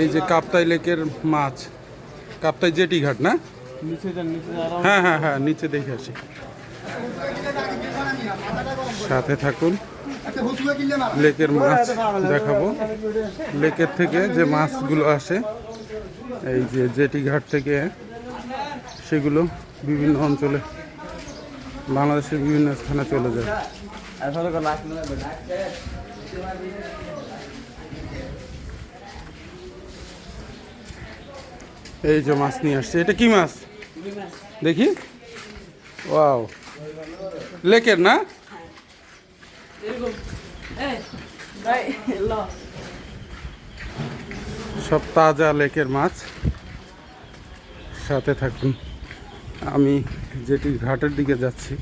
এই যে কাপ্তাই লেকের মাছ। কাপ্তাই জেটি ঘাট না? হ্যাঁ হ্যাঁ হ্যাঁ নিচে দেখে আসি। সাথে থাকুন। লেকের মাছ দেখাবো। লেকের থেকে যে মাছগুলো আসে এই যে জেটি ঘাট থেকে সেগুলো বিভিন্ন অঞ্চলে বাংলাদেশের বিভিন্ন স্থানে চলে যায় আসলে কোনো লাখ না এই যে মাছ নিয়ে আসছে। এটা কি মাছ? দেখি। ওয়াও। লেকের না? সব তাজা লেকের মাছ। সাথে থাকুন। আমি যেটি ঘাটের দিকে যাচ্ছি।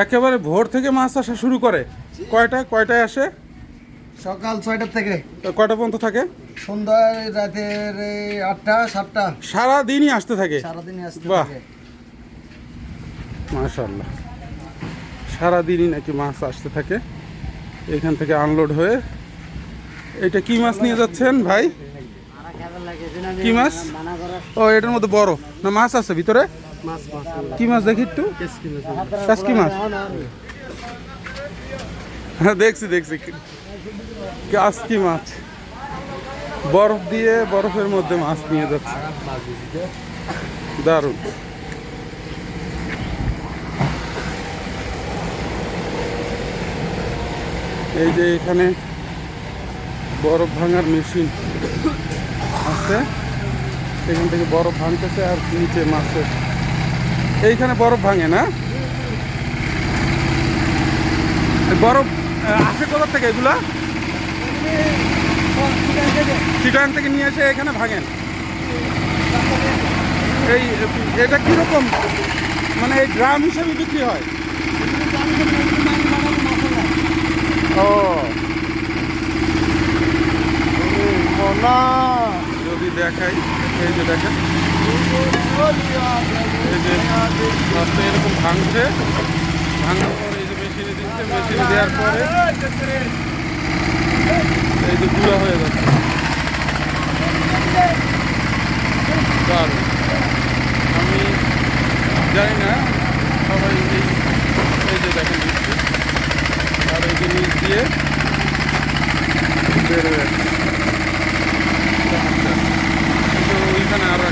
একেবারে ভোর থেকে মাছ আসা শুরু করে। কয়টা কয়টায় আসে? সকাল ছয়টার থেকে। কয়টা পর্যন্ত থাকে? সন্ধ্যায় রাতের আটটা সাতটা। সারা দিনই আসতে থাকে? সারাদিনই আসতে বাহ। থাকে। মাশাল্লাহ সারাদিনই নাকি মাছ আসতে থাকে। এখান থেকে আনলোড হয়ে। এটা কি মাছ নিয়ে যাচ্ছেন ভাই? কি মাছ? ও এটার মধ্যে বড়। না মাছ আছে ভিতরে? কি মাছ দেখি একটু? কাসকি মাছ। হ্যাঁ দেখছি দেখছি। কাসকি মাছ। বরফ দিয়ে বরফের মধ্যে মাছ নিয়ে যাচ্ছে। দারুণ। এই যে এখানে বরফ ভাঙার মেশিন আছে। এখান থেকে বরফ ভাঙতেছে আর নিচে মাছের এইখানে বরফ ভাঙে না? বরফ আসে কোথা থেকে এগুলা? চিটাং থেকে নিয়ে এসে এখানে ভাঙেন। এই, এটা কীরকম? মানে এই ড্রাম হিসেবে বিক্রি হয়? ও। যদি দেখাই। এই যে দেখেন, এই এরকম ভাঙছে। ভাঙার পরে এই যে মেশিনে দিচ্ছে মেশিনে দেওয়ার পরে এই যে গুঁড়া হয়ে যাচ্ছে। দারুণ। আমি জানি না, সবাই এই এই যে দেখেন দিচ্ছে। আর এই যে নিচ দিয়ে বের হয়ে আসছে। চমৎকার। কিন্তু ওইখানে আরও একটা আছে মেশিন অসাধারণ। এই যে দেখেন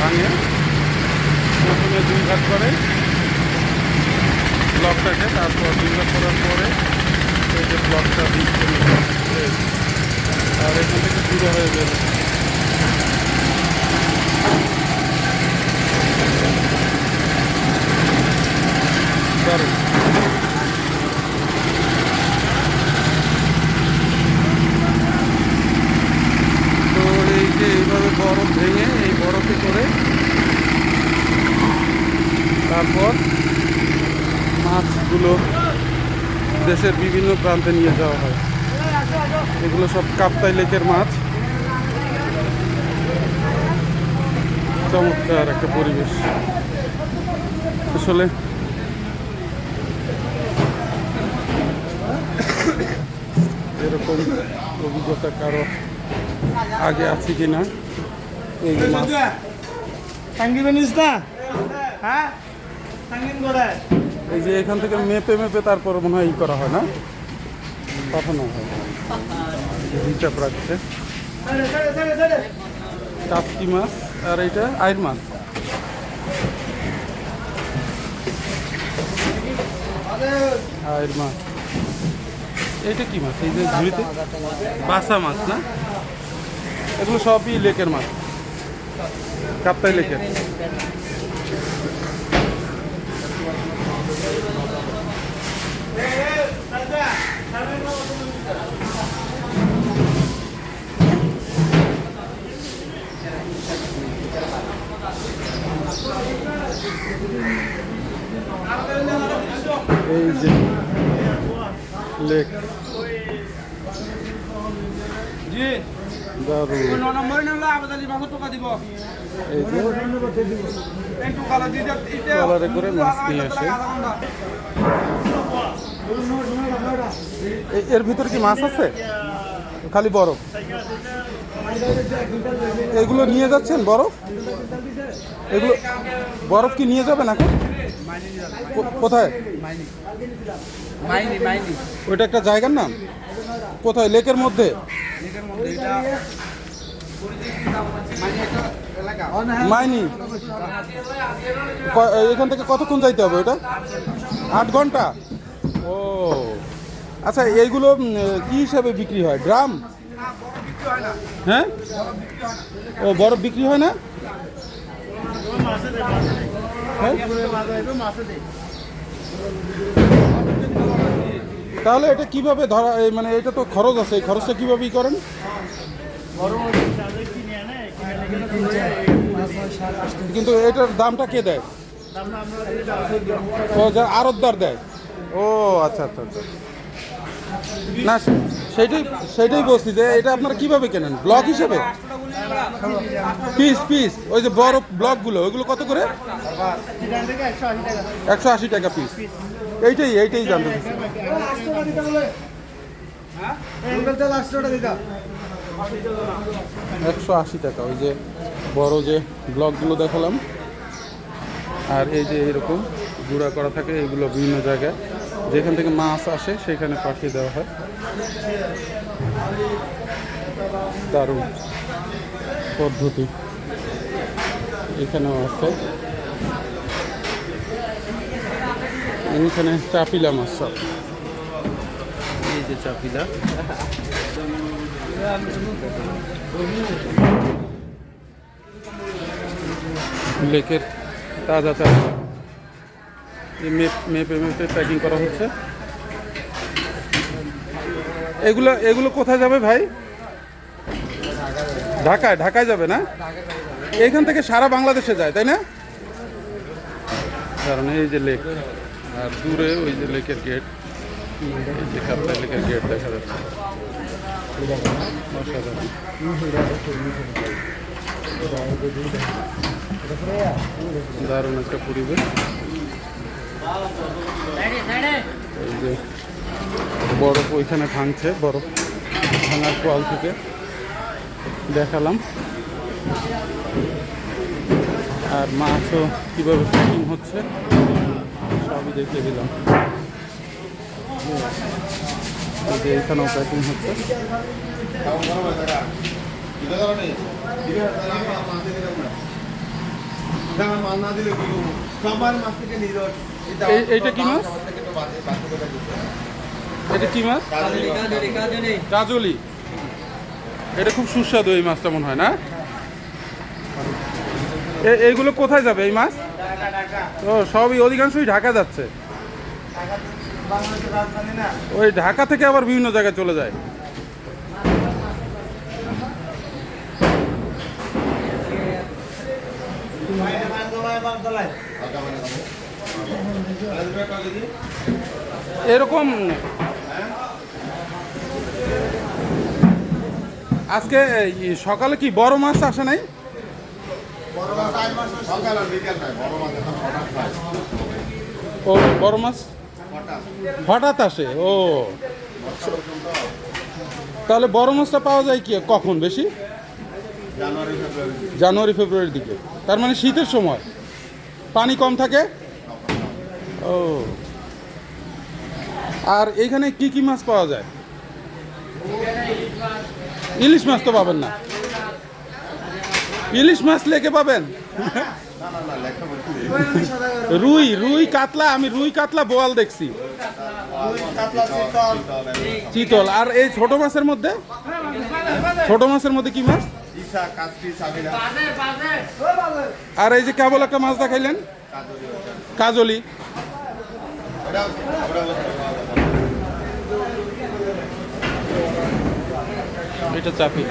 ভাঙে প্রথমে দুই ভাগ করে ব্লকটাকে তারপর দুই ভাগ করার পরে এই যে ব্লকটা দিচ্ছে। আর এখান থেকে শুরু হয়ে যাবে দারুণ তো এই যে এইভাবে বরফ ভেঙে এই বরফে করে তারপর মাছগুলো দেশের বিভিন্ন প্রান্তে নিয়ে যাওয়া হয়। এগুলো সব কাপ্তাই লেকের মাছ। চমৎকার একটা পরিবেশ। আসলে এরকম অভিজ্ঞতা কারও আগে আছে কি না এই মাছ। হ্যাঁ? এই যে এখান থেকে মেপে মেপে তারপর মনে হয় ই করা হয় না? পাঠানো হয়। হিসাব রাখছে। কাপকি মাছ আর এইটা আইর মাছ। আয়ের মাছ। এইটা কি মাছ? এই যে ঝুড়িতে? বাসা মাছ না? এগুলো সবই লেকের মাছ। কাপ্তাই লেকের এই এই যে লেক জি দারুণ ওই ন নম্বরে নামলে আবেদালি মাছ টাকা দিব এই যে একটু কালা দিয়ে দেব ট্রলারে করে মাছ নিয়ে আসে। এর ভিতরে কি মাছ আছে? খালি বরফ। এগুলো নিয়ে যাচ্ছেন বরফ? এগুলো বরফ কি নিয়ে যাবেন এখন কোথায়? ওইটা একটা জায়গার নাম? কোথায়? লেকের মধ্যে? মাইনি এখান থেকে কতক্ষণ যাইতে হবে ওটা আট ঘণ্টা? ও। আচ্ছা এইগুলো কি হিসাবে বিক্রি হয়? ড্রাম? হ্যাঁ? ও বরফ বিক্রি হয় না? তাহলে এটা কীভাবে ধরা মানে এটা তো খরচ আছে এই খরচটা কীভাবে ই করেন? কিন্তু এটার দামটা কে দেয়? ও যা আরতদার দেয়। ও আচ্ছা আচ্ছা আচ্ছা। না সেটাই সেটাই বলছি যে এটা আপনারা কীভাবে কেনেন? ব্লক হিসেবে? পিস পিস ওই যে বড় ব্লকগুলো ওইগুলো কত করে? একশো আশি টাকা পিস এইটাই এইটাই জানতে একশো আশি টাকা, ওই যে বড় যে ব্লকগুলো দেখালাম। আর এই যে এরকম গুঁড়া করা থাকে, এগুলো বিভিন্ন জায়গায়। যেখান থেকে মাছ আসে, সেখানে পাঠিয়ে দেওয়া হয়। দারুণ। পদ্ধতি এখানেও আছে। এখানে চাপিলা মাছ সব। এই যে চাপিলা। লেকের তাজা চাপিলা। মেপ মেপে মেপে প্যাকিং করা হচ্ছে। এগুলো এগুলো কোথায় যাবে ভাই? ঢাকায় ঢাকায় যাবে না? এখান থেকে সারা বাংলাদেশে যায়, তাই না? কারণ এই যে লেক আর দূরে ওই যে লেকের গেট এই যে লেকের গেট দেখা যাচ্ছে। দারুণ একটা পরিবেশ। বরফ ওইখানে ভাঙছে, বরফ ভাঙার কোয়াল থেকে। দেখালাম। আর মাছও কীভাবে প্যাকিং হচ্ছে? সবই দেখিয়ে দিলাম। এই যে এখানেও প্যাকিং হচ্ছে। এই- এইটা কি মাছ? এটা কি মাছ? কাজলি। এটা খুব সুস্বাদু এই মাছটা মনে হয়, না? এইগুলো কোথায় যাবে এই মাছ? ও, সবই অধিকাংশই ঢাকা যাচ্ছে। ওই ঢাকা থেকে আবার বিভিন্ন জায়গায় চলে যায়। এরকম আজকে সকালে কি বড় মাছ আসে নাই? ও, বড় মাছ? হঠাৎ আসে, ও। তাহলে বড় মাছটা পাওয়া যায় কি, কখন বেশি? জানুয়ারি ফেব্রুয়ারির দিকে। তার মানে শীতের সময়। পানি কম থাকে? ও। আর এখানে কি কি মাছ পাওয়া যায়? ইলিশ মাছ তো পাবেন না। ইলিশ মাছ লেকে পাবেন। রুই রুই কাতলা, আমি রুই কাতলা বোয়াল দেখছি। চিতল। আর এই ছোট মাছের মধ্যে? ছোট মাছের মধ্যে কি মাছ? আর এই যে কেবল একটা মাছ দেখাইলেন? কাজলি। এটা চাপি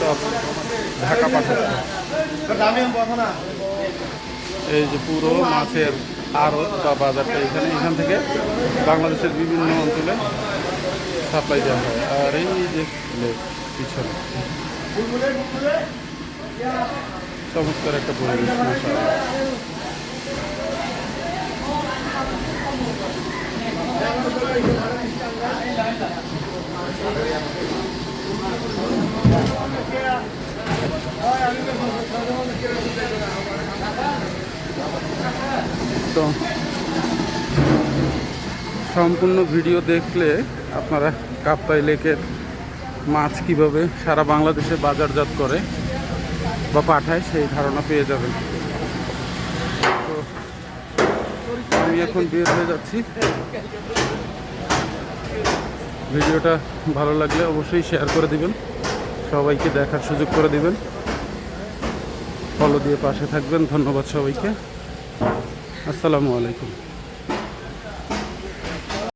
সব ঢাকা পাঠাচ্ছে। এই যে পুরো মাছের আড়ত বা বাজারটা এখানে, এখান থেকে বাংলাদেশের বিভিন্ন অঞ্চলে সাপ্লাই দেওয়া হয়। আর এই যে পিছনে, চমৎকার একটা পরিবেশ। তো সম্পূর্ণ ভিডিও দেখলে আপনারা কাপ্তাই লেকের মাছ কীভাবে সারা বাংলাদেশে বাজারজাত করে বা পাঠায় সেই ধারণা পেয়ে যাবেন তো আমি এখন বের হয়ে যাচ্ছি। ভিডিওটা ভালো লাগলে অবশ্যই শেয়ার করে দিবেন। সবাইকে দেখার সুযোগ করে দিবেন। ফলো দিয়ে পাশে থাকবেন। ধন্যবাদ সবাইকে। আসসালামু আলাইকুম।